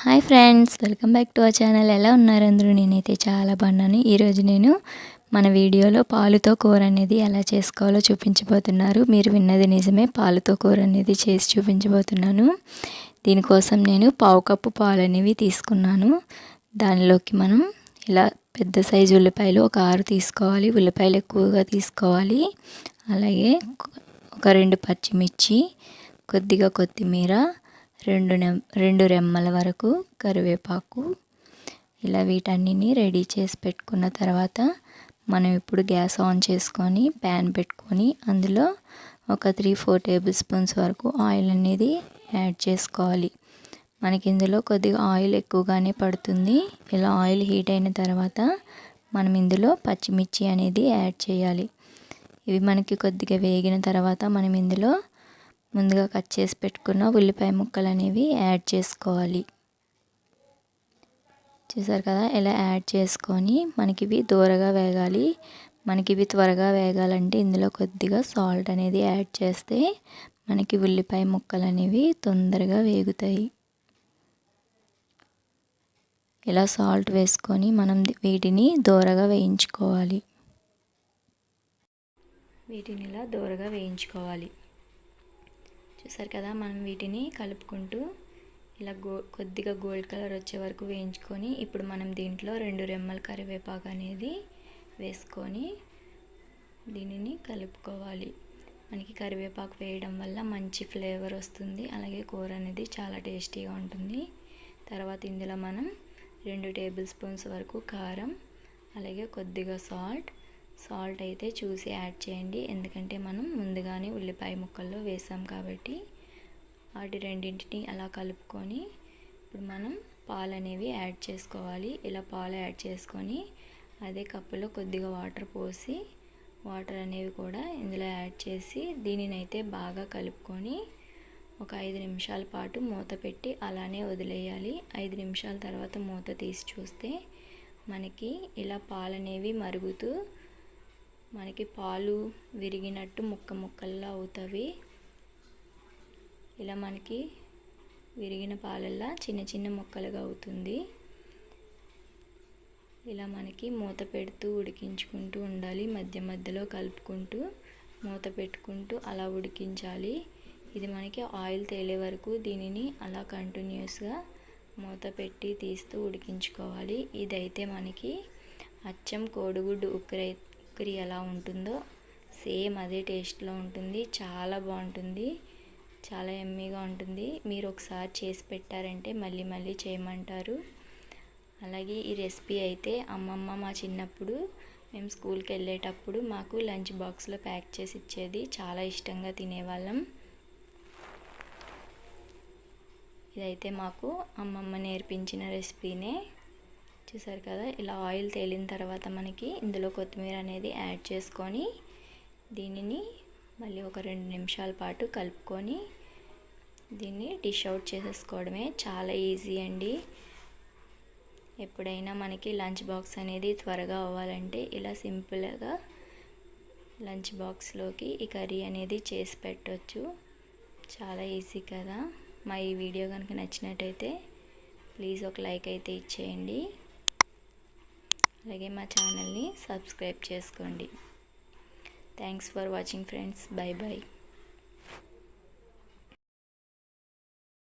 Hi friends welcome back to our channel. ఎలా ఉన్నారు అందరూ? నేనైతే చాలా బాగున్నాను. ఈరోజు నేను మన వీడియోలో పాలుతో కూర అనేది ఎలా చేసుకోవాలో చూపించబోతున్నారు. మీరు విన్నది నిజమే పాలుతో కూర అనేది చేసి చూపించబోతున్నాను. దీనికోసం నేను పావు కప్పు పాలు అనేవి తీసుకున్నాను. దానిలోకి మనం ఇలా పెద్ద సైజు ఉల్లిపాయలు ఒక ఆరు తీసుకోవాలి. ఉల్లిపాయలు ఎక్కువగా తీసుకోవాలి. అలాగే ఒక రెండు పచ్చిమిర్చి కొద్దిగా కొత్తిమీర రెండు రెండు రెమ్మల వరకు కరివేపాకు ఇలా వీటన్నిటిని రెడీ చేసి పెట్టుకున్న తర్వాత మనం ఇప్పుడు గ్యాస్ ఆన్ చేసుకొని ప్యాన్ పెట్టుకొని అందులో ఒక త్రీ ఫోర్ టేబుల్ స్పూన్స్ వరకు ఆయిల్ అనేది యాడ్ చేసుకోవాలి. మనకి ఇందులో కొద్దిగా ఆయిల్ ఎక్కువగానే పడుతుంది. ఇలా ఆయిల్ హీట్ అయిన తర్వాత మనం ఇందులో పచ్చిమిర్చి అనేది యాడ్ చేయాలి. ఇవి మనకి కొద్దిగా వేగిన తర్వాత మనం ఇందులో ముందుగా కట్ చేసి పెట్టుకున్న ఉల్లిపాయ ముక్కలు అనేవి యాడ్ చేసుకోవాలి. చూసారు కదా? ఇలా యాడ్ చేసుకొని మనకి ఇవి దూరగా వేగాలి. మనకి ఇవి త్వరగా వేగాలంటే ఇందులో కొద్దిగా సాల్ట్ అనేది యాడ్ చేస్తే మనకి ఉల్లిపాయ ముక్కలు అనేవి తొందరగా వేగుతాయి. ఇలా సాల్ట్ వేసుకొని మనం వీటిని దూరగా వేయించుకోవాలి. వీటిని ఇలా దూరగా వేయించుకోవాలి. చూసారు కదా మనం వీటిని కలుపుకుంటూ ఇలా గో కొద్దిగా గోల్డ్ కలర్ వచ్చే వరకు వేయించుకొని ఇప్పుడు మనం దీంట్లో రెండు రెమ్మల కరివేపాకు అనేది వేసుకొని దీనిని కలుపుకోవాలి. మనకి కరివేపాకు వేయడం వల్ల మంచి ఫ్లేవర్ వస్తుంది. అలాగే కూర అనేది చాలా టేస్టీగా ఉంటుంది. తర్వాత ఇందులో మనం రెండు టేబుల్ స్పూన్స్ వరకు కారం అలాగే కొద్దిగా సాల్ట్ సాల్ట్ అయితే చూసి యాడ్ చేయండి. ఎందుకంటే మనం ముందుగానే ఉల్లిపాయ ముక్కల్లో వేసాం కాబట్టి వాటి రెండింటిని అలా కలుపుకొని ఇప్పుడు మనం పాలు అనేవి యాడ్ చేసుకోవాలి. ఇలా పాలు యాడ్ చేసుకొని అదే కప్పులో కొద్దిగా వాటర్ పోసి వాటర్ అనేవి కూడా ఇందులో యాడ్ చేసి దీనినైతే బాగా కలుపుకొని ఒక ఐదు నిమిషాల పాటు మూత పెట్టి అలానే వదిలేయాలి. ఐదు నిమిషాల తర్వాత మూత తీసి చూస్తే మనకి ఇలా పాలు అనేవి మరుగుతూ మనకి పాలు విరిగినట్టు ముక్క ముక్కల్లా అవుతాయి ఇలా మనకి విరిగిన పాలల్లా చిన్న చిన్న ముక్కలుగా అవుతుంది. ఇలా మనకి మూత పెడుతూ ఉడికించుకుంటూ ఉండాలి. మధ్య మధ్యలో కలుపుకుంటూ మూత పెట్టుకుంటూ అలా ఉడికించాలి. ఇది మనకి ఆయిల్ తేలే వరకు దీనిని అలా కంటిన్యూస్గా మూత పెట్టి తీస్తూ ఉడికించుకోవాలి. ఇదైతే మనకి అచ్చం కోడిగుడ్డు ఉక్కరై కర్రీ ఎలా ఉంటుందో సేమ్ అదే టేస్ట్లో ఉంటుంది చాలా బాగుంటుంది చాలా ఎమ్మీగా ఉంటుంది. మీరు ఒకసారి చేసి పెట్టారంటే మళ్ళీ మళ్ళీ చేయమంటారు. అలాగే ఈ రెసిపీ అయితే అమ్మమ్మ మా చిన్నప్పుడు మేము స్కూల్కి వెళ్ళేటప్పుడు మాకు లంచ్ బాక్స్లో ప్యాక్ చేసి ఇచ్చేది. చాలా ఇష్టంగా తినేవాళ్ళం. ఇదైతే మాకు అమ్మమ్మ నేర్పించిన రెసిపీనే. చూసారు కదా ఇలా ఆయిల్ తేలిన తర్వాత మనకి ఇందులో కొత్తిమీర అనేది యాడ్ చేసుకొని దీనిని మళ్ళీ ఒక రెండు నిమిషాల పాటు కలుపుకొని దీన్ని డిష్ అవుట్ చేసేసుకోవడమే చాలా ఈజీ అండి. ఎప్పుడైనా మనకి లంచ్ బాక్స్ అనేది త్వరగా అవ్వాలంటే ఇలా సింపుల్గా లంచ్ బాక్స్లోకి ఈ కర్రీ అనేది చేసి పెట్టవచ్చు చాలా ఈజీ కదా. మా ఈ వీడియో కనుక నచ్చినట్టయితే ప్లీజ్ ఒక లైక్ అయితే ఇచ్చేయండి. అలాగే మా ఛానల్ని సబ్స్క్రైబ్ చేసుకోండి. Thanks for watching friends bye bye